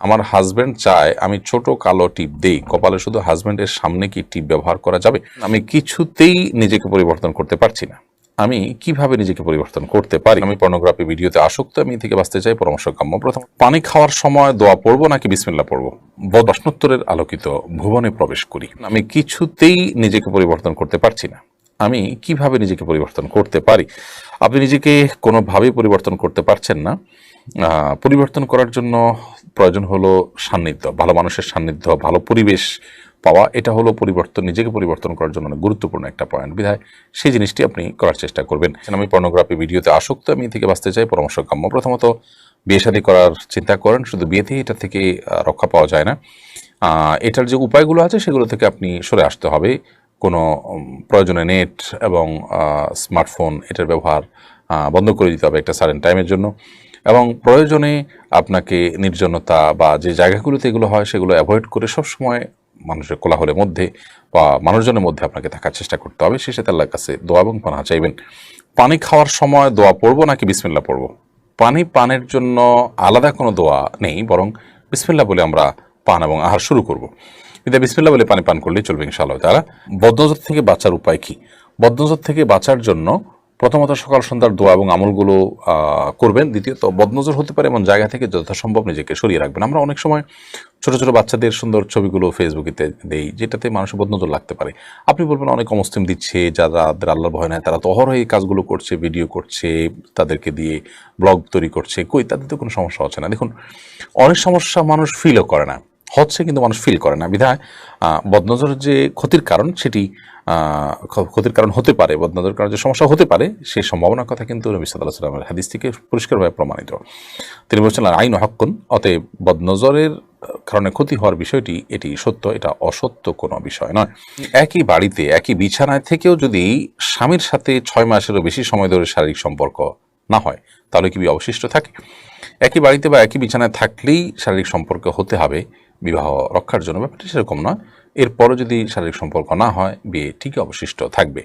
আমার হাজব্যান্ড চায় আমি ছোট কালো টিপ দেই, কপালে শুধু হাজবেন্ডের সামনে কি টিপ ব্যবহার করা যাবে? আমি কিছুতেই নিজেকে পরিবর্তন করতে পারছি না। আমি কীভাবে নিজেকে পরিবর্তন করতে পারি? আমি পর্নোগ্রাফি ভিডিওতে আসক্ত, আমি থেকে বাঁচতে চাই, পরামর্শ কাম্য। প্রথম, পানি খাওয়ার সময় দোয়া পড়ব নাকি বিসমিল্লা পড়ব? প্রশ্নোত্তরের আলোকিত ভুবনে প্রবেশ করি। আমি কিছুতেই নিজেকে পরিবর্তন করতে পারছি না। আমি কীভাবে নিজেকে পরিবর্তন করতে পারি? আপনি নিজেকে কোনোভাবেই পরিবর্তন করতে পারছেন না। পরিবর্তন করার জন্য প্রয়োজন হলো সান্নিধ্য, ভালো মানুষের সান্নিধ্য, ভালো পরিবেশ পাওয়া, এটা হলো পরিবর্তন, নিজেকে পরিবর্তন করার জন্য অনেক গুরুত্বপূর্ণ একটা পয়েন্ট বিধায় সেই জিনিসটি আপনি করার চেষ্টা করবেন। আমি পর্নোগ্রাফি ভিডিওতে আসক্ত, আমি থেকে বাঁচতে চাই, পরামর্শ কাম্য। প্রথমত, বিয়ে শাদী করার চিন্তা করেন, শুধু বিয়েতেই এটা থেকে রক্ষা পাওয়া যায় না। এটার যে উপায়গুলো আছে, সেগুলো থেকে আপনি সরে আসতে হবে। কোনো প্রয়োজনে নেট এবং স্মার্টফোন এটার ব্যবহার বন্ধ করে দিতে হবে একটা সারেন টাইমের জন্য। এবং প্রয়োজনে আপনাকে নির্জনতা বা যে জায়গাগুলোতে এগুলো হয়, সেগুলো অ্যাভয়েড করে সবসময় মানুষের কোলাহলের মধ্যে বা মানুষজনের মধ্যে আপনাকে থাকার চেষ্টা করতে হবে। শেষে আল্লাহর কাছে দোয়া এবং পানা চাইবেন। পানি খাওয়ার সময় দোয়া পড়ব নাকি বিসমিল্লা পড়ব? পানি পানের জন্য আলাদা কোনো দোয়া নেই, বরং বিসমিল্লা বলে আমরা পান এবং আহার শুরু করব। কিন্তু বিসমিল্লা বলে পানি পান করলেই চলবে ইনশাআল্লাহ তারা বদনজর থেকে বাঁচার উপায় কি? বদনজর থেকে বাঁচার জন্য প্রথমত সকাল সন্ধ্যার দোয়া এবং আমলগুলো করবেন। দ্বিতীয়ত, বদনজর হতে পারে এমন জায়গা থেকে যথাসম্ভব নিজেকে সরিয়ে রাখবেন। আমরা অনেক সময় ছোট ছোট বাচ্চাদের সুন্দর ছবিগুলো ফেসবুকেতে দেই, যেটাতে মানুষের বদনজর লাগতে পারে। আপনি বলবেন, অনেক অমুসলিম দিচ্ছে যারা যাদের আল্লাহর ভয় নাই, তারা তো অহরহ এই কাজগুলো করছে, ভিডিও করছে, তাদেরকে দিয়ে ব্লগ তৈরি করছে। কই? তাদের তো কোনো সমস্যা হচ্ছে না। দেখুন, অনেক সমস্যা মানুষ ফিলও করে না। হচ্ছে কিন্তু মানুষ ফিল করে না। বিধায় আহ, বদনজরের যে ক্ষতির কারণ সেটি ক্ষতির কারণ হতে পারে বদনজর কারণে যে সমস্যা হতে পারে সেই সম্ভাবনার কথা কিন্তু নবী সাল্লাহ সাল্লামের হাদিস থেকে পরিষ্কারভাবে প্রমাণিত। তিনি বলছেন আইন হক্কুন অতএব বদনজরের কারণে ক্ষতি হওয়ার বিষয়টি এটি সত্য এটা অসত্য কোনো বিষয় নয়। একই বাড়িতে একই বিছানায় থেকেও যদি স্বামীর সাথে ছয় মাসেরও বেশি সময় ধরে শারীরিক সম্পর্ক না হয় তাহলে কি অবশিষ্ট থাকে? একই বাড়িতে বা একই বিছানায় থাকলেই শারীরিক সম্পর্ক হতে হবে বিবাহ রক্ষার জন্য, ব্যাপারটি সেরকম নয়। এরপরও যদি শারীরিক সম্পর্ক না হয়, বিয়ে ঠিকই অবশিষ্ট থাকবে।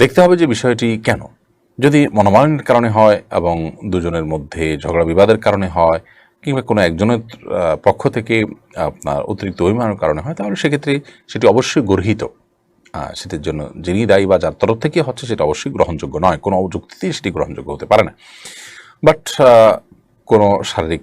দেখতে হবে যে বিষয়টি কেন। যদি মনোমালিন্যের কারণে হয় এবং দুজনের মধ্যে ঝগড়া বিবাদের কারণে হয়, কিংবা কোনো একজনের পক্ষ থেকে আপনার অতিরিক্ত অভিমানের কারণে হয়, তাহলে সেক্ষেত্রে সেটি অবশ্যই গর্হিত। সেটির জন্য যিনি দায়ী বা যার তরফ থেকে হচ্ছে সেটা অবশ্যই গ্রহণযোগ্য নয়। কোনো যুক্তিতেই সেটি গ্রহণযোগ্য হতে পারে না। বাট কোনো শারীরিক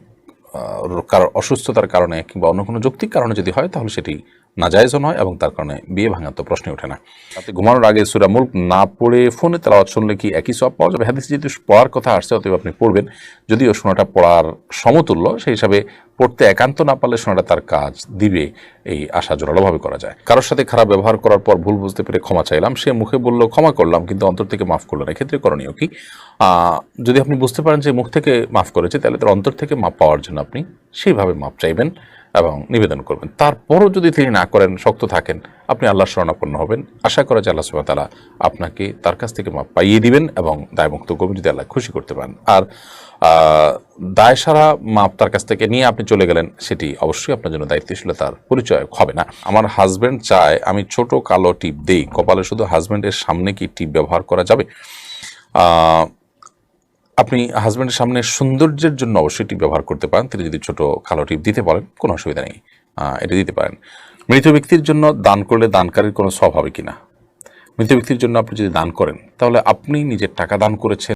কারো- অসুস্থতার কারণে কিংবা অন্য কোনো যৌক্তিক কারণে যদি হয় তাহলে সেটি নাজায়জও নয় এবং তার কারণে বিয়ে ভাঙার তো প্রশ্নই ওঠে না। রাতে ঘুমানোর আগে সুরা মুল্ক না পড়ে ফোনে তেলাওয়াত শুনলে কি একই সব পাওয়া যাবে? হাদিস যেহেতু পড়ার কথা আসছে, অতএব আপনি পড়বেন। যদিও শোনাটা পড়ার সমতুল্য, সেই হিসাবে পড়তে একান্ত না পারলে শোনাটা তার কাজ দিবে, এই আশা জোরালোভাবে করা যায়। কারোর সাথে খারাপ ব্যবহার করার পর ভুল বুঝতে পেরে ক্ষমা চাইলাম। সে মুখে বলল ক্ষমা করলাম, কিন্তু অন্তর থেকে মাফ করল না। এক্ষেত্রে করণীয় কি? যদি আপনি বুঝতে পারেন যে মুখ থেকে মাফ করেছে, তাহলে তার অন্তর থেকে মাপ পাওয়ার জন্য আপনি সেইভাবে মাপ চাইবেন। এবং নিবেদন করবেন। তারপরও যদি তিনি না করেন, শক্ত থাকেন, আপনি আল্লাহর শরণাপন্ন হবেন। আশা করা যে আল্লাহ ওয়া আপনাকে তার কাছ থেকে মাপ পাইয়ে দিবেন এবং দায়মুক্ত করবেন যদি আল্লাহ খুশি করতে পারেন। আর দায় সারা মাপ তার কাছ থেকে নিয়ে আপনি চলে গেলেন, সেটি অবশ্যই আপনার জন্য দায়িত্বশীলতার পরিচয় হবে না। আমার হাজবেন্ড চায় আমি ছোট কালো টিপ দেই। কপালে শুধু হাজব্যান্ডের সামনে কি টিপ ব্যবহার করা যাবে? আপনি হাজব্যান্ডের সামনে সৌন্দর্যের জন্য অবশ্যই টিপ ব্যবহার করতে পারেন। তিনি যদি ছোট কালো টিপ দিতে পারেন কোনো অসুবিধা নেই। এটা দিতে পারেন। মৃত ব্যক্তির জন্য দান করলে দানকারীর কোনো স্বভাব হবে কিনা? মৃত ব্যক্তির জন্য আপনি যদি দান করেন, তাহলে আপনি নিজের টাকা দান করেছেন।